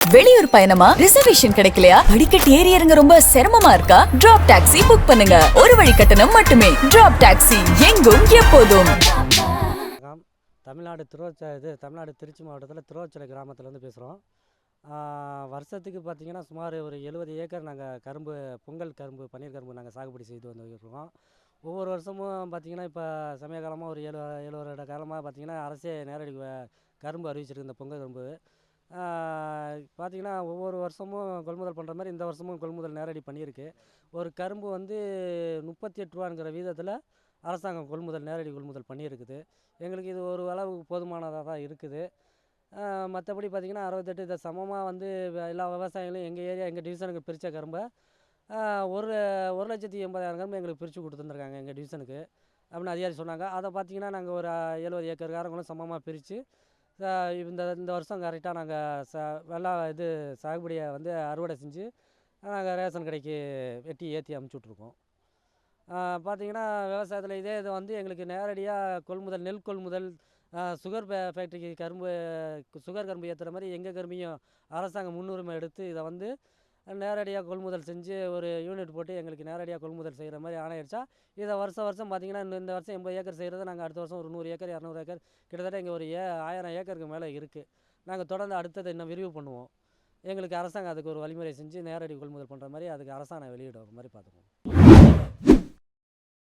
வெளியூர் பயணமா? ரிசர்வேஷன் கிடைக்கலையா? படிக்கட் ஏறி இறங்க ரொம்ப சிரமமா இருக்கா? டிராப் டாக்ஸி புக் பண்ணுங்க. ஒரு வழி கட்டணம் மட்டுமே. டிராப் டாக்ஸி எங்கும் எப்போதும். தமிழ்நாடு திருவச்ச இது தமிழ்நாடு திருச்சி மாவட்டத்தில் திருவச்சலை கிராமத்துலேருந்து பேசுகிறோம் வருஷத்துக்கு பார்த்திங்கன்னா சுமார் ஒரு எழுபது ஏக்கர் நாங்கள் கரும்பு பொங்கல் கரும்பு பன்னீர் கரும்பு நாங்கள் சாகுபடி செய்து வந்துருக்கோம் ஒவ்வொரு வருஷமும் பார்த்திங்கன்னா இப்போ சமய காலமாக ஒரு ஏழு ஏழு வருட காலமாக பார்த்திங்கன்னா அரசே நேரடி கரும்பு அறிவிச்சிருக்கு இந்த பொங்கல் கரும்பு. பார்த்திங்கன்னா ஒவ்வொரு வருஷமும் கொள்முதல் பண்ணுற மாதிரி இந்த வருஷமும் கொள்முதல் நேரடி பண்ணியிருக்கு. ஒரு கரும்பு வந்து முப்பத்தி எட்டு ரூபாங்கிற வீதத்தில் அரசாங்கம் கொள்முதல் நேரடி கொள்முதல் பண்ணியிருக்குது. எங்களுக்கு இது ஒரு அளவுக்கு போதுமானதாக தான் இருக்குது. மற்றபடி பார்த்திங்கன்னா அறுபத்தெட்டு இதை சமமாக வந்து எல்லா விவசாயிகளும் எங்கள் ஏரியா எங்கள் டிவிஷனுக்கு பிரித்த கரும்பை ஒரு ஒரு லட்சத்தி எண்பதாயிரம் கரும்பு எங்களுக்கு பிரித்து கொடுத்துருந்துருக்காங்க எங்கள் டிவிஷனுக்கு. அப்படின்னு அதிகாரி சொன்னாங்க. அதை பார்த்திங்கன்னா நாங்கள் ஒரு எழுபது ஏக்கர் காரங்களும் சமமாக பிரித்து இந்த இந்த வருஷம் கரெக்டாக நாங்கள் ச வெள்ளா இது சாகுபடியை வந்து அறுவடை செஞ்சு நாங்கள் ரேஷன் கடைக்கு வெட்டி ஏற்றி அமுச்சுட்ருக்கோம். பார்த்தீங்கன்னா விவசாயத்தில் இதே இது வந்து எங்களுக்கு நேரடியாக கொள்முதல் நெல் கொள்முதல் சுகர் ஃபேக்ட்ரிக்கு கரும்பு சுகர் கரும்பு ஏற்றுற மாதிரி எங்கள் கரும்பையும் அரசாங்கம் முன்னுரிமை எடுத்து இதை வந்து நேரடியாக கொள்முதல் செஞ்சு ஒரு யூனிட் போட்டு எங்களுக்கு நேரடியாக கொள்முதல் செய்கிற மாதிரி ஆணையிடுச்சா? இதை வருஷம் வருஷம் பார்த்திங்கன்னா இந்த இந்த வருஷம் எண்பது ஏக்கர் செய்கிறத நாங்கள் அடுத்த வருஷம் ஒரு நூறு ஏக்கர் இரநூறு ஏக்கர் கிட்டத்தட்ட இங்கே ஒரு ஏ ஆயிரம் ஏக்கருக்கு மேலே இருக்குது நாங்கள் தொடர்ந்து அடுத்ததை இன்னும் விரிவு பண்ணுவோம். எங்களுக்கு அரசாங்கம் அதுக்கு ஒரு வழிமுறை செஞ்சு நேரடி கொள்முதல் பண்ணுற மாதிரி அதுக்கு அரசாணை வெளியிடுற மாதிரி பார்த்துக்குவோம்.